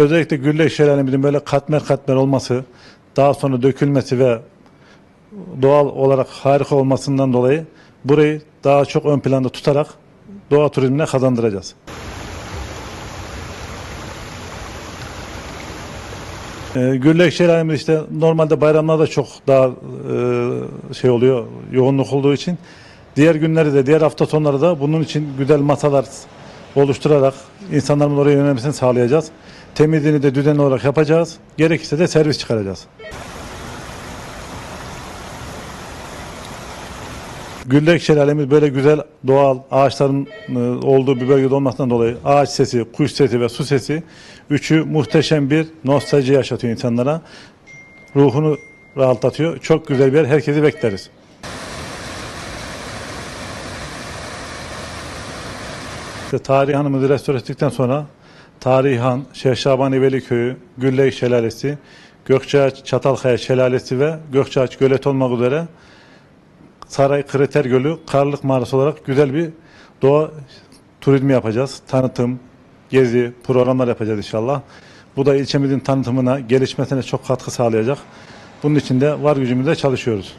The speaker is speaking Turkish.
Özellikle Güllek Şelale'mizin böyle katmer katmer olması, daha sonra dökülmesi ve doğal olarak harika olmasından dolayı burayı daha çok ön planda tutarak doğa turizmine kazandıracağız. E, Güllek Şelalemiz işte normalde bayramlarda çok daha e, şey oluyor, yoğunluk olduğu için diğer günleri de, diğer hafta sonları da bunun için güzel masalar oluşturarak insanların oraya yönelmesini sağlayacağız. Temizliğini de düzenli olarak yapacağız. Gerekirse de servis çıkaracağız. Güllek Şelalemiz böyle güzel doğal ağaçların e, olduğu bir bölgede olmasından dolayı ağaç sesi, kuş sesi ve su sesi üçü muhteşem bir nostalji yaşatıyor insanlara. Ruhunu rahatlatıyor. Çok güzel bir yer. Herkesi bekleriz. İşte Tarihi Hanım'ı restore ettikten sonra Tarihi Han, Şeyh Şaban Veli Köyü, Güllek Şelalesi, Gökçeağaç Çatalkaya Şelalesi ve Gökçeağaç Gölet olmak üzere Saray Kriter Gölü Karlık Mağarası olarak güzel bir doğa turizmi yapacağız. Tanıtım, gezi, programlar yapacağız inşallah. Bu da ilçemizin tanıtımına, gelişmesine çok katkı sağlayacak. Bunun için de var gücümüzle çalışıyoruz.